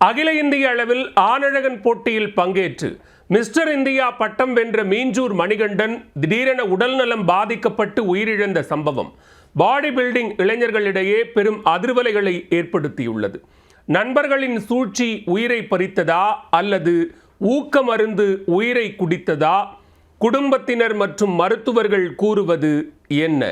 அகில இந்திய அளவில் ஆனழகன் போட்டியில் பங்கேற்று மிஸ்டர் இந்தியா பட்டம் வென்ற மீஞ்சூர் மணிகண்டன் திடீரென உடல்நலம் பாதிக்கப்பட்டு உயிரிழந்த சம்பவம். பாடி பில்டிங் இளைஞர்களிடையே பெரும் அதிர்வலைகளை ஏற்படுத்தியுள்ளது. நண்பர்களின் சூழ்ச்சி உயிரை பறித்ததா அல்லது ஊக்க மருந்து உயிரை குடித்ததா? குடும்பத்தினர் மற்றும் மருத்துவர்கள் கூறுவது என்ன?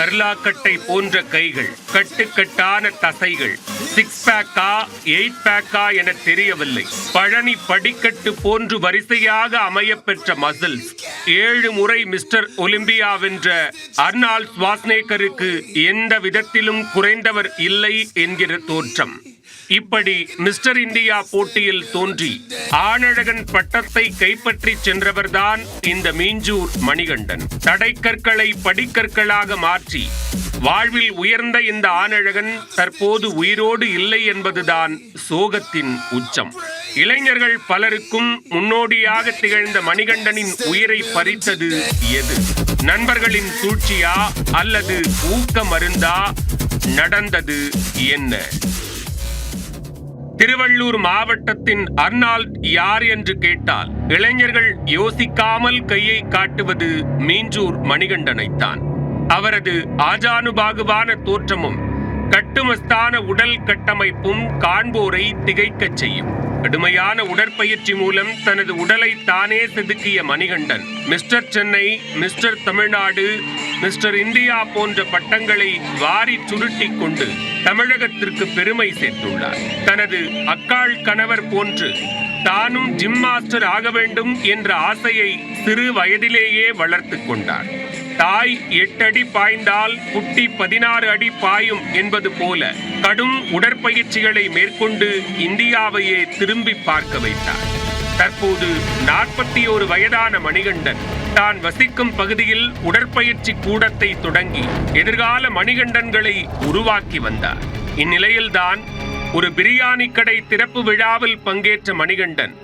கர்லாக்கட்டை போன்ற கைகள் கட்டுக்கட்டான தசைகள் சிக்ஸ் பேக்கா எயிட் பேக்கா என தெரியவில்லை. பழனி படிக்கட்டு போன்று வரிசையாக அமையப்பெற்ற மசில்ஸ் ஏழு முறை மிஸ்டர் ஒலிம்பியா வென்ற அர்னால்ட் ஸ்வாஸ்னேக்கருக்கு எந்த விதத்திலும் குறைந்தவர் இல்லை என்கிற தோற்றம். இப்படி மிஸ்டர் இந்தியா போட்டியில் தோன்றி ஆனழகன் பட்டத்தை கைப்பற்றி சென்றவர்தான் இந்த மீஞ்சூர் மணிகண்டன். தடைக்கற்களை படிக்கற்களாக மாற்றி வாழ்வில் உயர்ந்த இந்த ஆனழகன் தற்போது உயிரோடு இல்லை என்பதுதான் சோகத்தின் உச்சம். இளைஞர்கள் பலருக்கும் முன்னோடியாக திகழ்ந்த மணிகண்டனின் உயிரை பறித்தது எது? நண்பர்களின் சூழ்ச்சியா அல்லது ஊக்க மருந்தா நடந்தது என்ன? திருவள்ளூர் மாவட்டத்தின் அர்னால்ட் யார் என்று கேட்டால் இளைஞர்கள் யோசிக்காமல் கையை காட்டுவது மீஞ்சூர் மணிகண்டனைத்தான். அவரது ஆஜானுபாகுவான தோற்றமும் கட்டுமஸ்தான உடல் கட்டமைப்பும் காண்போரை திகைக்கச் செய்யும். கடுமையான உடற்பயிற்சி மூலம் தனது உடலை தானே செதுக்கிய Manikandan Mister Chennai Mister Tamil Nadu Mister India போன்ற பட்டங்களை வாரி சுருட்டிக் கொண்டு தமிழகத்திற்கு பெருமை சேர்த்துள்ளார். தனது அக்காள் கணவர் போன்று தானும் ஜிம் மாஸ்டர் ஆக வேண்டும் என்ற ஆசையை சிறு வயதிலேயே வளர்த்து கொண்டார். தாய் எட்டு அடி பாய்ந்தால் குட்டி பதினாறு அடி பாயும் என்பது போல கடும் உடற்பயிற்சிகளை மேற்கொண்டு இந்தியாவையே திரும்பி பார்க்க வைத்தார். தற்போது நாற்பத்தி ஒரு வயதான மணிகண்டன் தான் வசிக்கும் பகுதியில் உடற்பயிற்சி கூடத்தை தொடங்கி எதிர்கால மணிகண்டன்களை உருவாக்கி வந்தார். இந்நிலையில்தான் ஒரு பிரியாணி கடை திறப்பு விழாவில் பங்கேற்ற மணிகண்டன்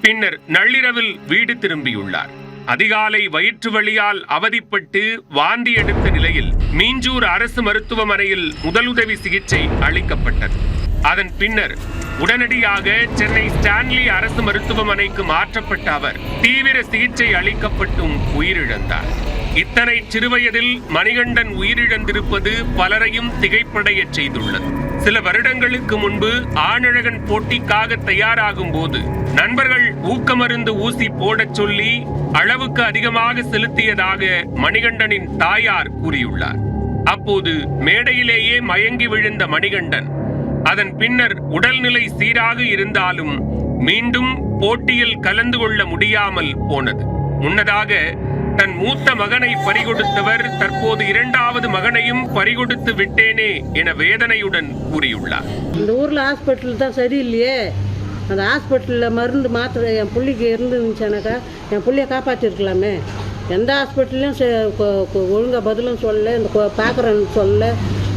பின்னர் நள்ளிரவில் வீடு திரும்பியுள்ளார். அதிகாலை வயிற்று வழியால் அவதிப்பட்டு வாந்தி எடுத்த நிலையில் மீஞ்சூர் அரசு மருத்துவமனையில் முதலுதவி சிகிச்சை அளிக்கப்பட்டது. அதன் பின்னர் உடனடியாக சென்னை ஸ்டான்லி அரசு மருத்துவமனைக்கு மாற்றப்பட்ட அவர் தீவிர சிகிச்சை அளிக்கப்பட்டும் உயிரிழந்தார். இத்தனை சிறுவயதில் மணிகண்டன் உயிரிழந்திருப்பது பலரையும் திகைப்படையச் செய்துள்ளது. சில வருடங்களுக்கு முன்பு ஆணழகன் போட்டிக்காக தயாராகும் போது நண்பர்கள் ஊக்கமருந்து ஊசி போடச் சொல்லி அளவுக்கு அதிகமாக செலுத்தியதாக மணிகண்டனின் தாயார் கூறியுள்ளார். அப்போது மேடையிலேயே மயங்கி விழுந்த மணிகண்டன் அதன் பின்னர் உடல்நிலை சீராக இருந்தாலும் மீண்டும் போட்டியில் கலந்து கொள்ள முடியாமல் போனது. முன்னதாக தன் மூத்த மகனை பறிகொடுத்தவர் தற்போது இரண்டாவது மகனையும் பறிகொடுத்து விட்டேனே என வேதனையுடன் கூறியுள்ளார். இந்த ஊரில் ஹாஸ்பிட்டல் தான் சரியில்லையே. அந்த ஹாஸ்பிட்டலில் மருந்து மாத்திரை என் பிள்ளைக்கு இருந்துருந்துச்சானாக்கா என் பிள்ளைய காப்பாற்றிருக்கலாமே எந்த ஹாஸ்பிட்டல்லையும் ஒழுங்காக பதிலும் சொல்லலை இந்த பார்க்குறேன்னு சொல்லலை.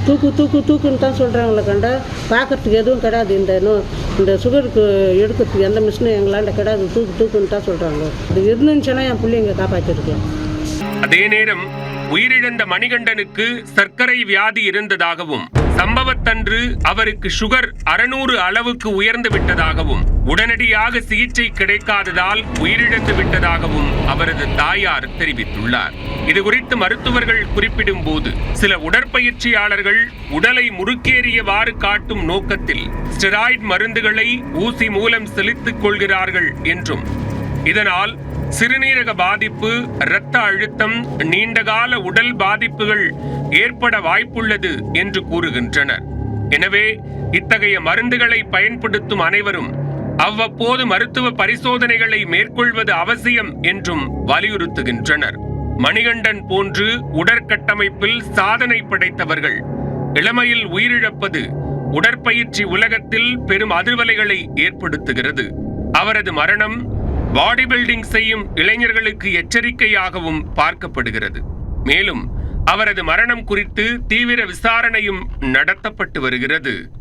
தூக்கு தூக்கு தூக்குன்னு தான் சொல்கிறாங்களே கண்டா. பார்க்கறதுக்கு எதுவும் கிடையாது இந்த நோ இந்த சுகருக்கு எடுக்கிறதுக்கு எந்த மிஷினும் எங்களாண்ட கிடையாது தூக்கு தூக்குன்னு தான் சொல்கிறாங்க அது இருந்துச்சுன்னா என் பிள்ளைங்க காப்பாற்றிருக்கேன் காப்பாற்றிருக்கலாம் அதே நேரம் உயிரிழந்த மணிகண்டனுக்கு சர்க்கரை வியாதி இருந்ததாகவும் சம்பவத்தன்று அவருக்கு சுகர் அறுநூறு அளவுக்கு உயர்ந்து விட்டதாகவும் உடனடியாக சிகிச்சை கிடைக்காததால் உயிரிழந்து விட்டதாகவும் அவரது தாயார் தெரிவித்துள்ளார். இது குறித்து மருத்துவர்கள் குறிப்பிடும் போது சில உடற்பயிற்சியாளர்கள் உடலை முறுக்கேறியவாறு காட்டும் நோக்கத்தில் ஸ்டெராய்டு மருந்துகளை ஊசி மூலம் செலுத்திக் கொள்கிறார்கள் என்றும் இதனால் சிறுநீரக பாதிப்பு இரத்த அழுத்தம் நீண்டகால உடல் பாதிப்புகள் ஏற்பட வாய்ப்புள்ளது என்று கூறுகின்றனர். எனவே இத்தகைய மருந்துகளை பயன்படுத்தும் அனைவரும் அவ்வப்போது மருத்துவ பரிசோதனைகளை மேற்கொள்வது அவசியம் என்றும் வலியுறுத்துகின்றனர். மணிகண்டன் போன்று உடற்கட்டமைப்பில் சாதனை படைத்தவர்கள் இளமையில் உயிரிழப்பது உடற்பயிற்சி உலகத்தில் பெரும் அதிர்வலைகளை ஏற்படுத்துகிறது. அவரது மரணம் பாடி பில்டிங் செய்யும் இளைஞர்களுக்கு எச்சரிக்கையாகவும் பார்க்கப்படுகிறது. மேலும் அவரது மரணம் குறித்து தீவிர விசாரணையும் நடத்தப்பட்டு வருகிறது.